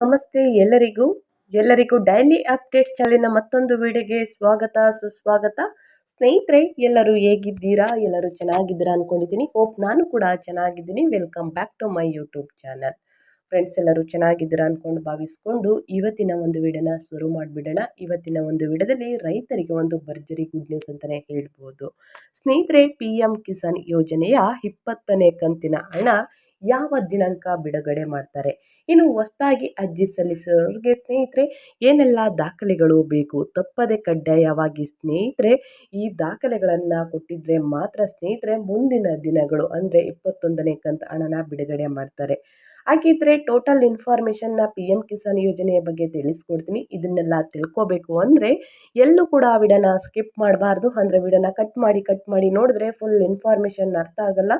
ನಮಸ್ತೆ ಎಲ್ಲರಿಗೂ ಎಲ್ಲರಿಗೂ ಡೈಲಿ ಅಪ್ಡೇಟ್ ಚಾಲಿನ ಮತ್ತೊಂದು ವಿಡಿಯೋಗೆ ಸ್ವಾಗತ, ಸುಸ್ವಾಗತ. ಸ್ನೇಹಿತರೆ, ಎಲ್ಲರೂ ಹೇಗಿದ್ದೀರಾ? ಎಲ್ಲರೂ ಚೆನ್ನಾಗಿದ್ದೀರಾ ಅಂದ್ಕೊಂಡಿದ್ದೀನಿ ಹೋಪ್ ನಾನು ಕೂಡ ಚೆನ್ನಾಗಿದ್ದೀನಿ. Welcome back to my YouTube channel friends ಎಲ್ಲರೂ ಚೆನ್ನಾಗಿದ್ದೀರಾ ಅಂದ್ಕೊಂಡು ಭಾವಿಸ್ಕೊಂಡು ಇವತ್ತಿನ ಒಂದು ವಿಡಿಯೋನ ಶುರು ಮಾಡಿಬಿಡೋಣ. ಇವತ್ತಿನ ಒಂದು ವಿಡಿಯೋದಲ್ಲಿ ರೈತರಿಗೆ ಒಂದು ಭರ್ಜರಿ ಗುಡ್ ನ್ಯೂಸ್ ಅಂತಲೇ ಹೇಳ್ಬೋದು. ಸ್ನೇಹಿತರೆ ಪಿ ಎಂ ಕಿಸಾನ್ ಯೋಜನೆಯ ಇಪ್ಪತ್ತನೇ ಕಂತಿನ ಹಣ ಯಾವ ದಿನಾಂಕ ಬಿಡುಗಡೆ ಮಾಡ್ತಾರೆ? ಇನ್ನು ಹೊಸದಾಗಿ ಅರ್ಜಿ ಸಲ್ಲಿಸೋರಿಗೆ ಸ್ನೇಹಿತರೆ, ಏನೆಲ್ಲ ದಾಖಲೆಗಳು ಬೇಕು? ತಪ್ಪದೆ ಕಡ್ಡಾಯವಾಗಿ ಸ್ನೇಹಿತರೆ, ಈ ದಾಖಲೆಗಳನ್ನು ಕೊಟ್ಟಿದ್ರೆ ಮಾತ್ರ ಸ್ನೇಹಿತರೆ ಮುಂದಿನ ದಿನಗಳು ಅಂದರೆ ಇಪ್ಪತ್ತೊಂದನೇ ಕಂತು ಹಣನ ಬಿಡುಗಡೆ ಮಾಡ್ತಾರೆ. ಹಾಗಿದ್ರೆ ಟೋಟಲ್ ಇನ್ಫಾರ್ಮೇಷನ್ನ ಪಿ ಎಂ ಕಿಸಾನ್ ಯೋಜನೆಯ ಬಗ್ಗೆ ತಿಳಿಸ್ಕೊಡ್ತೀನಿ. ಇದನ್ನೆಲ್ಲ ತಿಳ್ಕೊಬೇಕು ಅಂದರೆ ಎಲ್ಲೂ ಕೂಡ ಆ ವಿಡಿಯೋನ ಸ್ಕಿಪ್ ಮಾಡಬಾರ್ದು. ಅಂದರೆ ವಿಡನ ಕಟ್ ಮಾಡಿ ಕಟ್ ಮಾಡಿ ನೋಡಿದ್ರೆ ಫುಲ್ ಇನ್ಫಾರ್ಮೇಷನ್ ಅರ್ಥ ಆಗಲ್ಲ.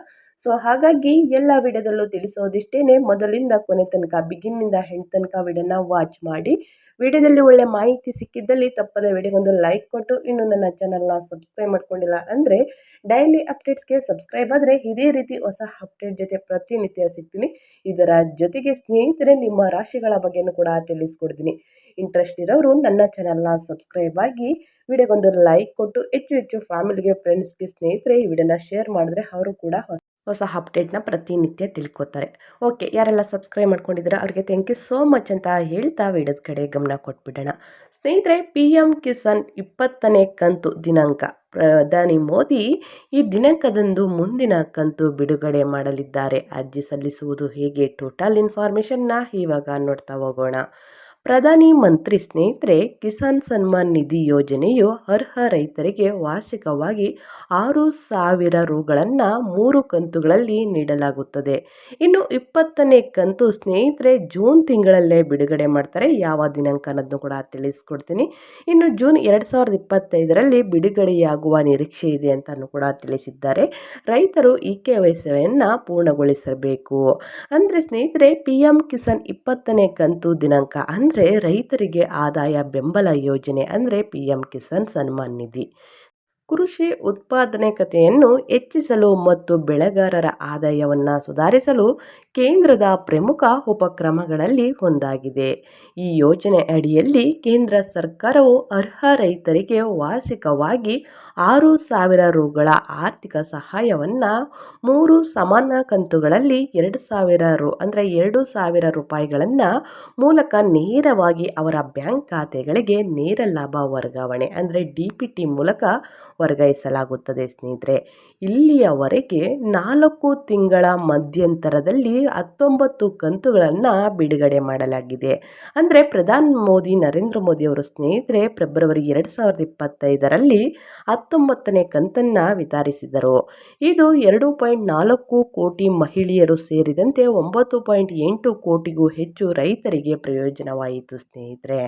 ಸೊ ಹಾಗಾಗಿ ಎಲ್ಲ ವಿಡಿಯೋದಲ್ಲೂ ತಿಳಿಸೋದಿಷ್ಟೇ ಮೊದಲಿಂದ ಕೊನೆ ತನಕ ಬಿಗಿನ್ನಿಂದ ಹೆಣ್ಣು ತನಕ ವಿಡಿಯೋನ ವಾಚ್ ಮಾಡಿ. ವಿಡಿಯೋದಲ್ಲಿ ಒಳ್ಳೆ ಮಾಹಿತಿ ಸಿಕ್ಕಿದ್ದಲ್ಲಿ ತಪ್ಪದೆ ವಿಡಿಯೋಗೊಂದು ಲೈಕ್ ಕೊಟ್ಟು ಇನ್ನು ನನ್ನ ಚಾನಲ್ನ ಸಬ್ಸ್ಕ್ರೈಬ್ ಮಾಡ್ಕೊಂಡಿಲ್ಲ ಅಂದರೆ ಡೈಲಿ ಅಪ್ಡೇಟ್ಸ್ಗೆ ಸಬ್ಸ್ಕ್ರೈಬ್ ಆದರೆ ಇದೇ ರೀತಿ ಹೊಸ ಅಪ್ಡೇಟ್ ಜೊತೆ ಪ್ರತಿನಿತ್ಯ ಸಿಗ್ತೀನಿ. ಇದರ ಜೊತೆಗೆ ಸ್ನೇಹಿತರೆ, ನಿಮ್ಮ ರಾಶಿಗಳ ಬಗ್ಗೆನೂ ಕೂಡ ತಿಳಿಸ್ಕೊಡ್ತೀನಿ. ಇಂಟ್ರೆಸ್ಟ್ ಇರೋರು ನನ್ನ ಚಾನಲ್ನ ಸಬ್ಸ್ಕ್ರೈಬ್ ಆಗಿ ವಿಡಿಯೋಗೊಂದು ಲೈಕ್ ಕೊಟ್ಟು, ಹೆಚ್ಚು ಹೆಚ್ಚು ಫ್ಯಾಮಿಲಿಗೆ ಫ್ರೆಂಡ್ಸ್ಗೆ ಸ್ನೇಹಿತರೆ ಈ ವಿಡಿಯೋನ ಶೇರ್ ಮಾಡಿದ್ರೆ ಅವರು ಕೂಡ ಹೊಸ ಅಪ್ಡೇಟ್ನ ಪ್ರತಿನಿತ್ಯ ತಿಳ್ಕೊತಾರೆ. ಓಕೆ ಯಾರೆಲ್ಲ ಸಬ್ಸ್ಕ್ರೈಬ್ ಮಾಡ್ಕೊಂಡಿದ್ದೀರಾ, ಅವ್ರಿಗೆ ಥ್ಯಾಂಕ್ ಯು ಸೋ ಮಚ್ ಅಂತ ಹೇಳ್ತಾ ವಿಡಿಯೋದ ಕಡೆ ಗಮನ ಕೊಟ್ಬಿಡೋಣ. ಸ್ನೇಹಿತರೆ ಪಿ ಎಂ ಕಿಸಾನ್ ಇಪ್ಪತ್ತನೇ ಕಂತು ದಿನಾಂಕ. ಪ್ರಧಾನಿ ಮೋದಿ ಈ ದಿನಾಂಕದಂದು ಮುಂದಿನ ಕಂತು ಬಿಡುಗಡೆ ಮಾಡಲಿದ್ದಾರೆ. ಅರ್ಜಿ ಸಲ್ಲಿಸುವುದು ಹೇಗೆ? ಟೋಟಲ್ ಇನ್ಫಾರ್ಮೇಷನ್ನ ಇವಾಗ ನೋಡ್ತಾ ಹೋಗೋಣ. ಪ್ರಧಾನಿ ಮಂತ್ರಿ ಸ್ನೇಹಿತರೆ, ಕಿಸಾನ್ ಸನ್ಮಾನ್ ನಿಧಿ ಯೋಜನೆಯು ಅರ್ಹ ರೈತರಿಗೆ ವಾರ್ಷಿಕವಾಗಿ ಆರು ಸಾವಿರ ರುಗಳನ್ನು ಮೂರು ಕಂತುಗಳಲ್ಲಿ ನೀಡಲಾಗುತ್ತದೆ. ಇನ್ನು ಇಪ್ಪತ್ತನೇ ಕಂತು ಸ್ನೇಹಿತರೆ, ಜೂನ್ ತಿಂಗಳಲ್ಲೇ ಬಿಡುಗಡೆ ಮಾಡ್ತಾರೆ. ಯಾವ ದಿನಾಂಕ ಅನ್ನೋದನ್ನು ಕೂಡ ತಿಳಿಸ್ಕೊಡ್ತೀನಿ. ಇನ್ನು ಜೂನ್ ಎರಡು ಸಾವಿರದ ಇಪ್ಪತ್ತೈದರಲ್ಲಿ ಬಿಡುಗಡೆಯಾಗುವ ನಿರೀಕ್ಷೆ ಇದೆ ಅಂತಲೂ ಕೂಡ ತಿಳಿಸಿದ್ದಾರೆ. ರೈತರು ಈ ಕೆ ವಯಸ್ಸನ್ನು ಪೂರ್ಣಗೊಳಿಸಬೇಕು. ಅಂದರೆ ಸ್ನೇಹಿತರೆ, ಪಿ ಎಂ ಕಿಸಾನ್ ಇಪ್ಪತ್ತನೇ ಕಂತು ದಿನಾಂಕ ಅಂದರೆ ಅಂದರೆ ರೈತರಿಗೆ ಆದಾಯ ಬೆಂಬಲ ಯೋಜನೆ ಅಂದರೆ ಪಿ ಎಂ ಕಿಸಾನ್ ಸನ್ಮಾನ್ ನಿಧಿ. ಕೃಷಿ ಉತ್ಪಾದನೆಕತೆಯನ್ನು ಹೆಚ್ಚಿಸಲು ಮತ್ತು ಬೆಳೆಗಾರರ ಆದಾಯವನ್ನು ಸುಧಾರಿಸಲು ಕೇಂದ್ರದ ಪ್ರಮುಖ ಉಪಕ್ರಮಗಳಲ್ಲಿ ಒಂದಾಗಿದೆ. ಈ ಯೋಜನೆ ಅಡಿಯಲ್ಲಿ ಕೇಂದ್ರ ಸರ್ಕಾರವು ಅರ್ಹ ರೈತರಿಗೆ ವಾರ್ಷಿಕವಾಗಿ ಆರು ಸಾವಿರ ರುಗಳ ಆರ್ಥಿಕ ಸಹಾಯವನ್ನು ಮೂರು ಸಮಾನ ಕಂತುಗಳಲ್ಲಿ ಎರಡು ಸಾವಿರ ರು, ಅಂದರೆ ಎರಡು ಸಾವಿರ ರೂಪಾಯಿಗಳನ್ನು ಮೂಲಕ ನೇರವಾಗಿ ಅವರ ಬ್ಯಾಂಕ್ ಖಾತೆಗಳಿಗೆ ನೇರ ಲಾಭ ವರ್ಗಾವಣೆ, ಅಂದರೆ ಡಿ ಪಿ ಟಿ ಮೂಲಕ ವರ್ಗಾಯಿಸಲಾಗುತ್ತದೆ ಸ್ನೇಹಿತರೆ. ಇಲ್ಲಿಯವರೆಗೆ ನಾಲ್ಕು ತಿಂಗಳ ಮಧ್ಯಂತರದಲ್ಲಿ ಹತ್ತೊಂಬತ್ತು ಕಂತುಗಳನ್ನು ಬಿಡುಗಡೆ ಮಾಡಲಾಗಿದೆ. ಅಂದರೆ ಪ್ರಧಾನಿ ಮೋದಿ ನರೇಂದ್ರ ಮೋದಿ ಅವರು ಸ್ನೇಹಿತರೆ, ಫೆಬ್ರವರಿ ಎರಡು ಸಾವಿರದ ಇಪ್ಪತ್ತೈದರಲ್ಲಿ ಹತ್ತೊಂಬತ್ತನೇ ಕಂತನ್ನು ವಿತರಿಸಿದರು. ಇದು ಎರಡು ಪಾಯಿಂಟ್ ನಾಲ್ಕು ಕೋಟಿ ಮಹಿಳೆಯರು ಸೇರಿದಂತೆ ಒಂಬತ್ತು ಪಾಯಿಂಟ್ ಎಂಟು ಕೋಟಿಗೂ ಹೆಚ್ಚು ರೈತರಿಗೆ ಪ್ರಯೋಜನವಾಯಿತು ಸ್ನೇಹಿತರೆ.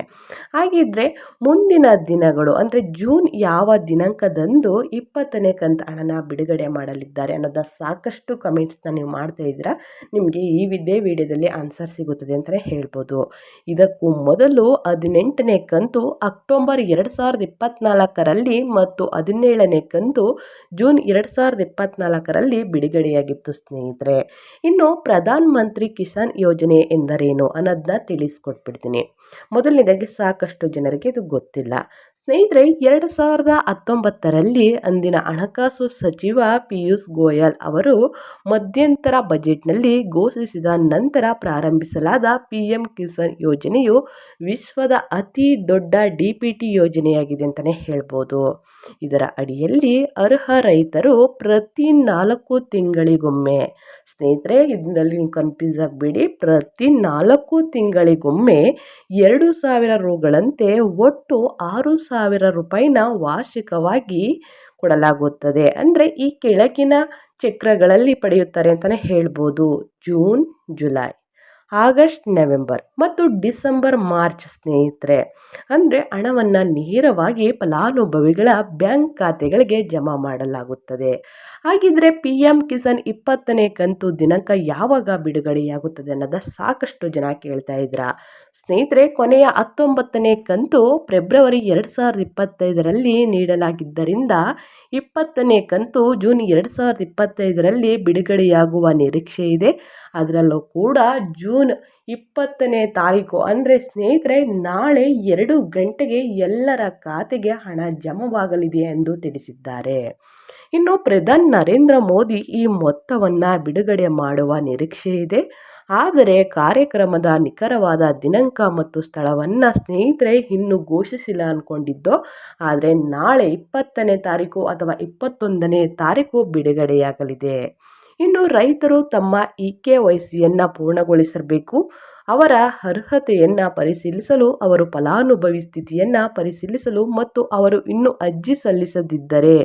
ಹಾಗಿದ್ರೆ ಮುಂದಿನ ದಿನಗಳು ಅಂದರೆ ಜೂನ್ ಯಾವ ದಿನಾಂಕದಂದು ಇಪ್ಪತ್ತನೇ ಕಂತು ಹಣನ ಬಿಡುಗಡೆ ಮಾಡಲಿದ್ದಾರೆ ಅನ್ನೋದ ಸಾಕಷ್ಟು ಕಮೆಂಟ್ಸ್ನ ನೀವು ಮಾಡ್ತಾ ಇದ್ದೀರಾ? ನಿಮಗೆ ಈ ಇದೇ ವಿಡಿಯೋದಲ್ಲಿ ಆನ್ಸರ್ ಸಿಗುತ್ತದೆ ಅಂತಲೇ ಹೇಳ್ಬೋದು. ಇದಕ್ಕೂ ಮೊದಲು ಹದಿನೆಂಟನೇ ಕಂತು ಅಕ್ಟೋಬರ್ ಎರಡು ಸಾವಿರದ ಇಪ್ಪತ್ತ್ನಾಲ್ಕರಲ್ಲಿ ಮತ್ತು ಹದಿನೇಳನೇ ಕಂತು ಜೂನ್ ಎರಡು ಸಾವಿರದ ಇಪ್ಪತ್ನಾಲ್ಕರಲ್ಲಿ ಬಿಡುಗಡೆಯಾಗಿತ್ತು, ಸ್ನೇಹಿತರೆ. ಇನ್ನು ಪ್ರಧಾನ ಮಂತ್ರಿ ಕಿಸಾನ್ ಯೋಜನೆ ಎಂದರೇನು ಅನ್ನೋದನ್ನ ತಿಳಿಸ್ಕೊಟ್ಬಿಡ್ತೀನಿ. ಮೊದಲನೇದಾಗಿ ಸಾಕಷ್ಟು ಜನರಿಗೆ ಇದು ಗೊತ್ತಿಲ್ಲ. ಸ್ನೇಹಿತರೆ, ಎರಡು ಸಾವಿರದ ಹತ್ತೊಂಬತ್ತರಲ್ಲಿ ಅಂದಿನ ಹಣಕಾಸು ಸಚಿವ ಪಿಯೂಷ್ ಗೋಯಲ್ ಅವರು ಮಧ್ಯಂತರ ಬಜೆಟ್ನಲ್ಲಿ ಘೋಷಿಸಿದ ನಂತರ ಪ್ರಾರಂಭಿಸಲಾದ ಪಿ ಎಂ ಕಿಸಾನ್ ಯೋಜನೆಯು ವಿಶ್ವದ ಅತಿ ದೊಡ್ಡ ಡಿ ಪಿ ಟಿ ಯೋಜನೆಯಾಗಿದೆ ಅಂತಲೇ ಹೇಳ್ಬೋದು. ಇದರ ಅಡಿಯಲ್ಲಿ ಅರ್ಹ ರೈತರು ಪ್ರತಿ ನಾಲ್ಕು ತಿಂಗಳಿಗೊಮ್ಮೆ, ಸ್ನೇಹಿತರೆ, ಇದರಲ್ಲಿ ನೀವು ಕನ್ಫ್ಯೂಸ್ ಆಗಬೇಡಿ, ಪ್ರತಿ ನಾಲ್ಕು ತಿಂಗಳಿಗೊಮ್ಮೆ ಎರಡು ಸಾವಿರ ರೂಗಳಂತೆ ಒಟ್ಟು ಆರು ಸಾವಿರ ರೂಪಾಯಿನ ವಾರ್ಷಿಕವಾಗಿ ಕೊಡಲಾಗುತ್ತದೆ. ಅಂದರೆ ಈ ಕೆಳಗಿನ ಚಕ್ರಗಳಲ್ಲಿ ಪಡೆಯುತ್ತಾರೆ ಅಂತಲೇ ಹೇಳ್ಬೋದು. ಜೂನ್, ಜುಲೈ, ಆಗಸ್ಟ್, ನವೆಂಬರ್ ಮತ್ತು ಡಿಸೆಂಬರ್, ಮಾರ್ಚ್ ಸ್ನೇಹಿತರೆ. ಅಂದರೆ ಹಣವನ್ನು ನೇರವಾಗಿ ಫಲಾನುಭವಿಗಳ ಬ್ಯಾಂಕ್ ಖಾತೆಗಳಿಗೆ ಜಮಾ ಮಾಡಲಾಗುತ್ತದೆ. ಹಾಗಿದ್ರೆ ಪಿ ಎಂ ಕಿಸಾನ್ ಇಪ್ಪತ್ತನೇ ಕಂತು ದಿನಾಂಕ ಯಾವಾಗ ಬಿಡುಗಡೆಯಾಗುತ್ತದೆ ಅನ್ನೋದ ಸಾಕಷ್ಟು ಜನ ಕೇಳ್ತಾ ಇದ್ರ ಸ್ನೇಹಿತರೆ, ಕೊನೆಯ ಹತ್ತೊಂಬತ್ತನೇ ಕಂತು ಫೆಬ್ರವರಿ ಎರಡು ಸಾವಿರದ ಇಪ್ಪತ್ತೈದರಲ್ಲಿ ನೀಡಲಾಗಿದ್ದರಿಂದ ಇಪ್ಪತ್ತನೇ ಕಂತು ಜೂನ್ ಎರಡು ಸಾವಿರದ ಇಪ್ಪತ್ತೈದರಲ್ಲಿ ಬಿಡುಗಡೆಯಾಗುವ ನಿರೀಕ್ಷೆ ಇದೆ. ಅದರಲ್ಲೂ ಕೂಡ ಜೂನ್ ಇಪ್ಪತ್ತನೇ ತಾರೀಕು. ಅಂದರೆ ಸ್ನೇಹಿತರೆ, ನಾಳೆ ಎರಡು ಗಂಟೆಗೆ ಎಲ್ಲರ ಖಾತೆಗೆ ಹಣ ಜಮವಾಗಲಿದೆ ಎಂದು ತಿಳಿಸಿದ್ದಾರೆ. ಇನ್ನು ಪ್ರಧಾನಿ ನರೇಂದ್ರ ಮೋದಿ ಈ ಮೊತ್ತವನ್ನು ಬಿಡುಗಡೆ ಮಾಡುವ ನಿರೀಕ್ಷೆ ಇದೆ. ಆದರೆ ಕಾರ್ಯಕ್ರಮದ ನಿಖರವಾದ ದಿನಾಂಕ ಮತ್ತು ಸ್ಥಳವನ್ನು ಸ್ನೇಹಿತರೆ ಇನ್ನೂ ಘೋಷಿಸಿಲ್ಲ ಅಂದ್ಕೊಂಡಿದ್ದು ಆದರೆ ನಾಳೆ ಇಪ್ಪತ್ತನೇ ತಾರೀಕು ಅಥವಾ ಇಪ್ಪತ್ತೊಂದನೇ ತಾರೀಕು ಬಿಡುಗಡೆಯಾಗಲಿದೆ. ಇನ್ನು ರೈತರು ತಮ್ಮ ಇ ಕೆ ವೈ ಸಿಯನ್ನು ಪೂರ್ಣಗೊಳಿಸಬೇಕು ಅವರ ಅರ್ಹತೆಯನ್ನು ಪರಿಶೀಲಿಸಲು, ಅವರು ಫಲಾನುಭವಿ ಸ್ಥಿತಿಯನ್ನು ಪರಿಶೀಲಿಸಲು ಮತ್ತು ಅವರು ಇನ್ನೂ ಅರ್ಜಿ ಸಲ್ಲಿಸದಿದ್ದರೆ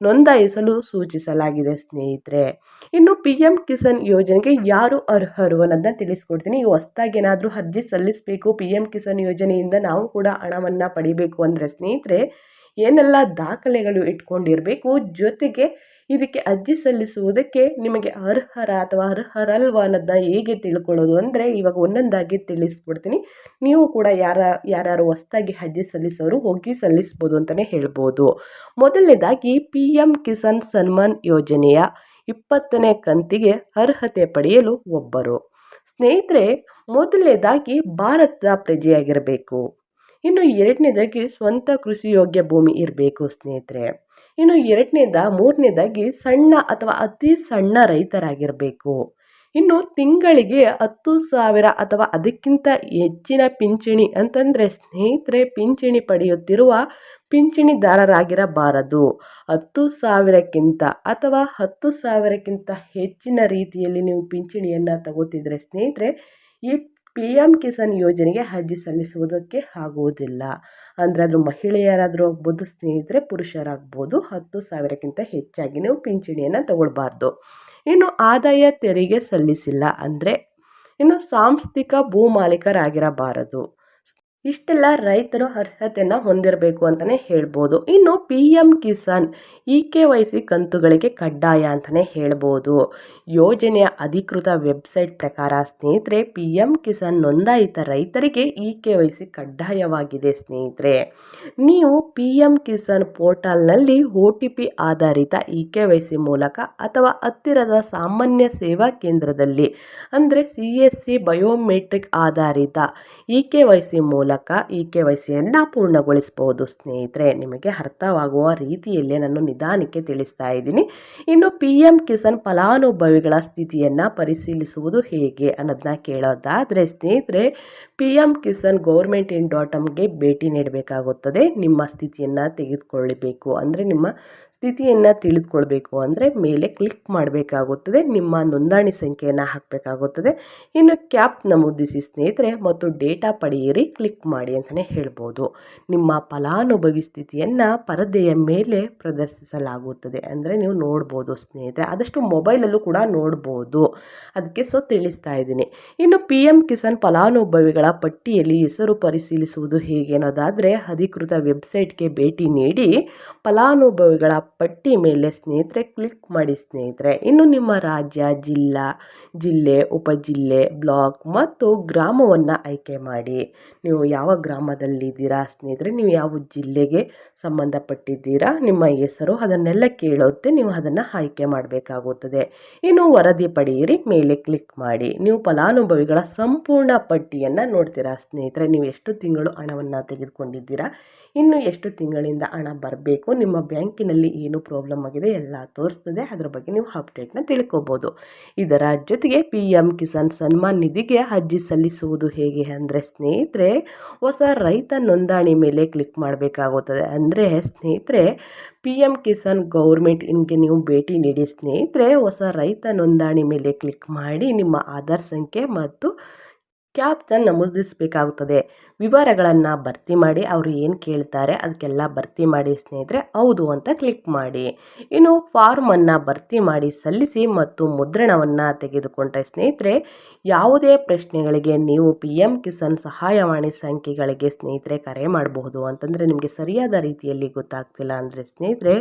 ನೋಂದಾಯಿಸಲು ಸೂಚಿಸಲಾಗಿದೆ ಸ್ನೇಹಿತರೆ. ಇನ್ನು ಪಿ ಎಂ ಕಿಸಾನ್ ಯೋಜನೆಗೆ ಯಾರು ಅರ್ಹರು ಅನ್ನೋದನ್ನ ತಿಳಿಸ್ಕೊಡ್ತೀನಿ. ಈಗ ಹೊಸ್ದಾಗಿ ಏನಾದರೂ ಅರ್ಜಿ ಸಲ್ಲಿಸಬೇಕು ಪಿ ಎಂ ಕಿಸಾನ್ ಯೋಜನೆಯಿಂದ ನಾವು ಕೂಡ ಹಣವನ್ನು ಪಡಿಬೇಕು ಅಂದರೆ ಸ್ನೇಹಿತರೆ, ಏನೆಲ್ಲ ದಾಖಲೆಗಳು ಇಟ್ಕೊಂಡಿರಬೇಕು, ಜೊತೆಗೆ ಇದಕ್ಕೆ ಅರ್ಜಿ ಸಲ್ಲಿಸುವುದಕ್ಕೆ ನಿಮಗೆ ಅರ್ಹರ ಅಥವಾ ಅರ್ಹರಲ್ವ ಅನ್ನೋದನ್ನ ಹೇಗೆ ತಿಳ್ಕೊಳ್ಳೋದು ಅಂದರೆ ಇವಾಗ ಒಂದೊಂದಾಗಿ ತಿಳಿಸ್ಕೊಡ್ತೀನಿ. ನೀವು ಕೂಡ ಯಾರ ಯಾರ್ಯಾರು ಹೊಸ್ದಾಗಿ ಅರ್ಜಿ ಸಲ್ಲಿಸೋರು ಹೋಗಿ ಸಲ್ಲಿಸ್ಬೋದು ಅಂತಲೇ ಹೇಳ್ಬೋದು. ಮೊದಲನೇದಾಗಿ ಪಿ ಎಂ ಕಿಸಾನ್ ಸನ್ಮಾನ್ ಯೋಜನೆಯ ಇಪ್ಪತ್ತನೇ ಕಂತಿಗೆ ಅರ್ಹತೆ ಪಡೆಯಲು ಒಬ್ಬರು. ಸ್ನೇಹಿತರೆ, ಮೊದಲನೇದಾಗಿ ಭಾರತದ ಪ್ರಜೆಯಾಗಿರಬೇಕು. ಇನ್ನು ಎರಡನೇದಾಗಿ ಸ್ವಂತ ಕೃಷಿ ಯೋಗ್ಯ ಭೂಮಿ ಇರಬೇಕು ಸ್ನೇಹಿತರೆ. ಇನ್ನು ಎರಡನೇದ, ಮೂರನೇದಾಗಿ ಸಣ್ಣ ಅಥವಾ ಅತಿ ಸಣ್ಣ ರೈತರಾಗಿರಬೇಕು. ಇನ್ನು ತಿಂಗಳಿಗೆ ಹತ್ತು ಸಾವಿರ ಅಥವಾ ಅದಕ್ಕಿಂತ ಹೆಚ್ಚಿನ ಪಿಂಚಣಿ ಅಂತಂದರೆ ಸ್ನೇಹಿತರೆ, ಪಿಂಚಣಿ ಪಡೆಯುತ್ತಿರುವ ಪಿಂಚಣಿದಾರರಾಗಿರಬಾರದು. ಹತ್ತು ಸಾವಿರಕ್ಕಿಂತ ಅಥವಾ ಹತ್ತು ಸಾವಿರಕ್ಕಿಂತ ಹೆಚ್ಚಿನ ರೀತಿಯಲ್ಲಿ ನೀವು ಪಿಂಚಣಿಯನ್ನು ತಗೋತಿದ್ರೆ ಸ್ನೇಹಿತರೆ, ಈ ಪಿ ಎಂ ಕಿಸಾನ್ ಯೋಜನೆಗೆ ಅರ್ಜಿ ಸಲ್ಲಿಸುವುದಕ್ಕೆ ಆಗುವುದಿಲ್ಲ. ಅಂದರೆ ಅದು ಮಹಿಳೆಯರಾದರೂ ಆಗ್ಬೋದು, ಸ್ನೇಹಿತರೆ ಪುರುಷರಾಗ್ಬೋದು, ಹತ್ತು ಸಾವಿರಕ್ಕಿಂತ ಹೆಚ್ಚಾಗಿ ನೀವು ಪಿಂಚಣಿಯನ್ನು ತಗೊಳ್ಬಾರ್ದು. ಇನ್ನು ಆದಾಯ ತೆರಿಗೆ ಸಲ್ಲಿಸಿಲ್ಲ ಅಂದರೆ ಇನ್ನು ಸಾಂಸ್ಥಿಕ ಭೂ ಮಾಲೀಕರಾಗಿರಬಾರದು. ಇಷ್ಟೆಲ್ಲ ರೈತರು ಅರ್ಹತೆಯನ್ನು ಹೊಂದಿರಬೇಕು ಅಂತಲೇ ಹೇಳ್ಬೋದು. ಇನ್ನು P M Kisan e K Y C ಕಂತುಗಳಿಗೆ ಕಡ್ಡಾಯ ಅಂತಲೇ ಹೇಳ್ಬೋದು. ಯೋಜನೆಯ ಅಧಿಕೃತ ವೆಬ್ಸೈಟ್ ಪ್ರಕಾರ ಸ್ನೇಹಿತರೆ, ಪಿ ಎಂ ಕಿಸಾನ್ ನೋಂದಾಯಿತ ರೈತರಿಗೆ ಇ ಕೆ ವೈ ಸಿ ಕಡ್ಡಾಯವಾಗಿದೆ ಸ್ನೇಹಿತರೆ. ನೀವು ಪಿ ಎಂ ಕಿಸಾನ್ ಪೋರ್ಟಲ್ನಲ್ಲಿ ಒ ಟಿ ಪಿ ಆಧಾರಿತ ಇ ಕೆ ವೈ ಸಿ ಮೂಲಕ ಅಥವಾ ಹತ್ತಿರದ ಸಾಮಾನ್ಯ ಸೇವಾ ಕೇಂದ್ರದಲ್ಲಿ, ಅಂದರೆ ಸಿ ಎಸ್ ಸಿ ಬಯೋಮೆಟ್ರಿಕ್ ಆಧಾರಿತ ಇ ಕೆ ವೈ ಸಿ ಮೂಲಕ ಈ ಕೆ ವೈ ಸಿಯನ್ನು ಪೂರ್ಣಗೊಳಿಸಬಹುದು. ಸ್ನೇಹಿತರೆ, ನಿಮಗೆ ಅರ್ಥವಾಗುವ ರೀತಿಯಲ್ಲಿ ನಾನು ನಿಧಾನಕ್ಕೆ ತಿಳಿಸ್ತಾ ಇದ್ದೀನಿ. ಇನ್ನು ಪಿ ಎಂ ಕಿಸಾನ್ ಫಲಾನುಭವಿಗಳ ಸ್ಥಿತಿಯನ್ನು ಪರಿಶೀಲಿಸುವುದು ಹೇಗೆ ಅನ್ನೋದನ್ನ ಕೇಳೋದಾದರೆ, ಸ್ನೇಹಿತರೆ, P M Kisan government in dot ಅಮ್ಗೆ ಭೇಟಿ ನೀಡಬೇಕಾಗುತ್ತದೆ. ನಿಮ್ಮ ಸ್ಥಿತಿಯನ್ನು ತೆಗೆದುಕೊಳ್ಳಬೇಕು. ಅಂದರೆ ನಿಮ್ಮ ಸ್ಥಿತಿಯನ್ನು ತಿಳಿದುಕೊಳ್ಬೇಕು ಅಂದರೆ ಮೇಲೆ ಕ್ಲಿಕ್ ಮಾಡಬೇಕಾಗುತ್ತದೆ, ನಿಮ್ಮ ನೋಂದಣಿ ಸಂಖ್ಯೆಯನ್ನು ಹಾಕಬೇಕಾಗುತ್ತದೆ. ಇನ್ನು ಕ್ಯಾಪ್ ನಮೂದಿಸಿ ಸ್ನೇಹಿತರೆ, ಮತ್ತು ಡೇಟಾ ಪಡೆಯಿರಿ ಕ್ಲಿಕ್ ಮಾಡಿ ಅಂತಲೇ ಹೇಳ್ಬೋದು. ನಿಮ್ಮ ಫಲಾನುಭವಿ ಸ್ಥಿತಿಯನ್ನು ಪರದೆಯ ಮೇಲೆ ಪ್ರದರ್ಶಿಸಲಾಗುತ್ತದೆ ಅಂದರೆ ನೀವು ನೋಡ್ಬೋದು ಸ್ನೇಹಿತರೆ. ಆದಷ್ಟು ಮೊಬೈಲಲ್ಲೂ ಕೂಡ ನೋಡ್ಬೋದು. ಅದಕ್ಕೆ ಸೊ ತಿಳಿಸ್ತಾ ಇದ್ದೀನಿ. ಇನ್ನು ಪಿ ಎಂ ಕಿಸಾನ್ ಫಲಾನುಭವಿಗಳ ಪಟ್ಟಿಯಲ್ಲಿ ಹೆಸರು ಪರಿಶೀಲಿಸುವುದು ಹೇಗೆ ಅನ್ನೋದಾದರೆ, ಅಧಿಕೃತ ವೆಬ್ಸೈಟ್ಗೆ ಭೇಟಿ ನೀಡಿ ಫಲಾನುಭವಿಗಳ ಪಟ್ಟಿ ಮೇಲೆ ಸ್ನೇಹಿತರೆ, ಕ್ಲಿಕ್ ಮಾಡಿ ಸ್ನೇಹಿತರೆ. ಇನ್ನು ನಿಮ್ಮ ರಾಜ್ಯ, ಜಿಲ್ಲಾ, ಜಿಲ್ಲೆ, ಉಪಜಿಲ್ಲೆ, ಬ್ಲಾಕ್ ಮತ್ತು ಗ್ರಾಮವನ್ನು ಆಯ್ಕೆ ಮಾಡಿ. ನೀವು ಯಾವ ಗ್ರಾಮದಲ್ಲಿದ್ದೀರಾ ಸ್ನೇಹಿತರೆ, ನೀವು ಯಾವ ಜಿಲ್ಲೆಗೆ ಸಂಬಂಧಪಟ್ಟಿದ್ದೀರಾ, ನಿಮ್ಮ ಹೆಸರು ಅದನ್ನೆಲ್ಲ ಕೇಳುತ್ತೆ, ನೀವು ಅದನ್ನು ಆಯ್ಕೆ ಮಾಡಬೇಕಾಗುತ್ತದೆ. ಇನ್ನು ವರದಿ ಪಡೆಯಿರಿ, ಮೇಲೆ ಕ್ಲಿಕ್ ಮಾಡಿ. ನೀವು ಫಲಾನುಭವಿಗಳ ಸಂಪೂರ್ಣ ಪಟ್ಟಿಯನ್ನು ನೋಡ್ತೀರಾ ಸ್ನೇಹಿತರೆ, ನೀವು ಎಷ್ಟು ತಿಂಗಳು ಹಣವನ್ನು ತೆಗೆದುಕೊಂಡಿದ್ದೀರಾ ಇನ್ನು ಎಷ್ಟು ತಿಂಗಳಿಂದ ಹಣ ಬರಬೇಕು, ನಿಮ್ಮ ಬ್ಯಾಂಕಿನಲ್ಲಿ ಏನು ಪ್ರಾಬ್ಲಮ್ ಆಗಿದೆ ಎಲ್ಲ ತೋರಿಸ್ತದೆ. ಅದರ ಬಗ್ಗೆ ನೀವು ಅಪ್ಡೇಟ್ನ ತಿಳ್ಕೊಬೋದು. ಇದರ ಜೊತೆಗೆ ಪಿ ಎಂ ಕಿಸಾನ್ ಸನ್ಮಾನ್ ನಿಧಿಗೆ ಅರ್ಜಿ ಸಲ್ಲಿಸುವುದು ಹೇಗೆ ಅಂದರೆ, ಸ್ನೇಹಿತರೆ, ಹೊಸ ರೈತ ನೋಂದಣಿ ಮೇಲೆ ಕ್ಲಿಕ್ ಮಾಡಬೇಕಾಗುತ್ತದೆ. ಅಂದರೆ, ಸ್ನೇಹಿತರೆ ಪಿ ಎಂ ಕಿಸಾನ್ ಗೌರ್ಮೆಂಟ್ ಇನ್ಗೆ ನೀವು ಭೇಟಿ ನೀಡಿ. ಸ್ನೇಹಿತರೆ, ಹೊಸ ರೈತ ನೋಂದಣಿ ಮೇಲೆ ಕ್ಲಿಕ್ ಮಾಡಿ ನಿಮ್ಮ ಆಧಾರ್ ಸಂಖ್ಯೆ ಮತ್ತು ಕ್ಯಾಪ್ನ ನಮೂದಿಸಬೇಕಾಗುತ್ತದೆ ವಿವರಗಳನ್ನು ಭರ್ತಿ ಮಾಡಿ ಅವರು ಏನು ಕೇಳ್ತಾರೆ ಅದಕ್ಕೆಲ್ಲ ಭರ್ತಿ ಮಾಡಿ ಸ್ನೇಹಿತರೆ ಹೌದು ಅಂತ ಕ್ಲಿಕ್ ಮಾಡಿ. ಇನ್ನು ಫಾರ್ಮನ್ನು ಭರ್ತಿ ಮಾಡಿ ಸಲ್ಲಿಸಿ ಮತ್ತು ಮುದ್ರಣವನ್ನು ತೆಗೆದುಕೊಂಡ ಸ್ನೇಹಿತರೆ ಯಾವುದೇ ಪ್ರಶ್ನೆಗಳಿಗೆ ನೀವು ಪಿ ಎಂ ಕಿಸಾನ್ ಸಹಾಯವಾಣಿ ಸಂಖ್ಯೆಗಳಿಗೆ ಸ್ನೇಹಿತರೆ ಕರೆ ಮಾಡಬಹುದು. ಅಂತಂದರೆ ನಿಮಗೆ ಸರಿಯಾದ ರೀತಿಯಲ್ಲಿ ಗೊತ್ತಾಗ್ತಿಲ್ಲ ಅಂದರೆ ಸ್ನೇಹಿತರೆ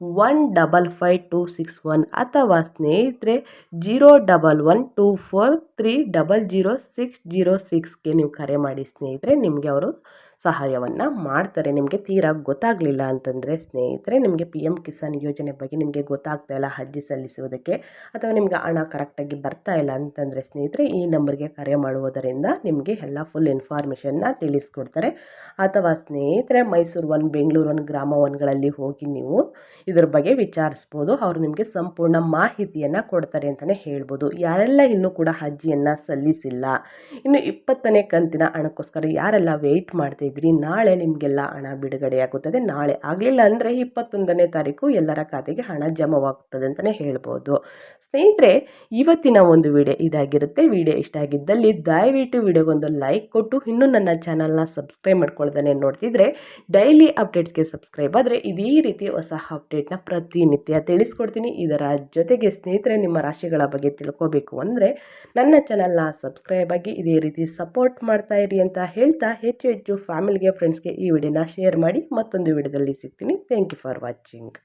one double five two six one ಅಥವಾ ಸ್ನೇಹಿತರೆ zero double one two four three double zero six zero ಸಿಕ್ಸ್ಗೆ ನೀವು ಕರೆ ಮಾಡಿ ಸ್ನೇಹಿತರೆ, ನಿಮಗೆ ಅವರು ಸಹಾಯವನ್ನು ಮಾಡ್ತಾರೆ. ನಿಮಗೆ ತೀರಾ ಗೊತ್ತಾಗಲಿಲ್ಲ ಅಂತಂದರೆ ಸ್ನೇಹಿತರೆ, ನಿಮಗೆ ಪಿ ಎಂ ಕಿಸಾನ್ ಯೋಜನೆ ಬಗ್ಗೆ ನಿಮಗೆ ಗೊತ್ತಾಗ್ತಾ ಇಲ್ಲ, ಅರ್ಜಿ ಸಲ್ಲಿಸುವುದಕ್ಕೆ ಅಥವಾ ನಿಮಗೆ ಹಣ ಕರೆಕ್ಟಾಗಿ ಬರ್ತಾ ಇಲ್ಲ ಅಂತಂದರೆ ಸ್ನೇಹಿತರೆ, ಈ ನಂಬರ್ಗೆ ಕರೆ ಮಾಡುವುದರಿಂದ ನಿಮಗೆ ಎಲ್ಲ ಫುಲ್ ಇನ್ಫಾರ್ಮೇಷನ್ನ ತಿಳಿಸ್ಕೊಡ್ತಾರೆ. ಅಥವಾ ಸ್ನೇಹಿತರೆ, ಮೈಸೂರು ಒನ್, ಬೆಂಗಳೂರು ಒನ್, ಗ್ರಾಮ ಒನ್ಗಳಲ್ಲಿ ಹೋಗಿ ನೀವು ಇದ್ರ ಬಗ್ಗೆ ವಿಚಾರಿಸ್ಬೋದು. ಅವರು ನಿಮಗೆ ಸಂಪೂರ್ಣ ಮಾಹಿತಿಯನ್ನು ಕೊಡ್ತಾರೆ ಅಂತಲೇ ಹೇಳ್ಬೋದು. ಯಾರೆಲ್ಲ ಇನ್ನೂ ಕೂಡ ಅರ್ಜಿಯನ್ನು ಸಲ್ಲಿಸಿಲ್ಲ, ಇನ್ನು ಇಪ್ಪತ್ತನೇ ಕಂತಿನ ಹಣಕ್ಕೋಸ್ಕರ ಯಾರೆಲ್ಲ ವೆಯ್ಟ್ ಮಾಡ್ತಾ ಇದ್ರಿ, ನಾಳೆ ನಿಮಗೆಲ್ಲ ಹಣ ಬಿಡುಗಡೆಯಾಗುತ್ತದೆ ನಾಳೆ ಆಗಲಿಲ್ಲ ಅಂದರೆ ಇಪ್ಪತ್ತೊಂದನೇ ತಾರೀಕು ಎಲ್ಲರ ಖಾತೆಗೆ ಹಣ ಜಮವಾಗ್ತದೆ ಅಂತಲೇ ಹೇಳ್ಬೋದು. ಸ್ನೇಹಿತರೆ, ಇವತ್ತಿನ ಒಂದು ವಿಡಿಯೋ ಇದಾಗಿರುತ್ತೆ. ವಿಡಿಯೋ ಇಷ್ಟ ಆಗಿದ್ದಲ್ಲಿ ದಯವಿಟ್ಟು ವಿಡಿಯೋಗೊಂದು ಲೈಕ್ ಕೊಟ್ಟು, ಇನ್ನೂ ನನ್ನ ಚಾನಲ್ನ ಸಬ್ಸ್ಕ್ರೈಬ್ ಮಾಡ್ಕೊಳ್ದೇ ನೋಡ್ತಿದ್ರೆ, ಡೈಲಿ ಅಪ್ಡೇಟ್ಸ್ಗೆ ಸಬ್ಸ್ಕ್ರೈಬ್ ಆದರೆ ಇದೇ ರೀತಿ ಹೊಸ ಅಪ್ಡೇಟ್ನ ಪ್ರತಿನಿತ್ಯ ತಿಳಿಸ್ಕೊಡ್ತೀನಿ. ಇದರ ಜೊತೆಗೆ ಸ್ನೇಹಿತರೆ, ನಿಮ್ಮ ರಾಶಿಗಳ ಬಗ್ಗೆ ತಿಳ್ಕೋಬೇಕು ಅಂದರೆ, ನನ್ನ ಚಾನಲ್ನ ಸಬ್ಸ್ಕ್ರೈಬ್ ಆಗಿ ಇದೇ ರೀತಿ ಸಪೋರ್ಟ್ ಮಾಡ್ತಾ ಇರಿ ಅಂತ ಹೇಳ್ತಾ, ಹೆಚ್ಚು ಹೆಚ್ಚು ಫ್ಯಾಮಿಲಿಗೆ ಫ್ರೆಂಡ್ಸ್ಗೆ ಈ ವಿಡಿಯೋನ ಶೇರ್ ಮಾಡಿ ಮತ್ತೊಂದು ವಿಡಿಯೋದಲ್ಲಿ ಸಿಗ್ತೀನಿ. Thank you for watching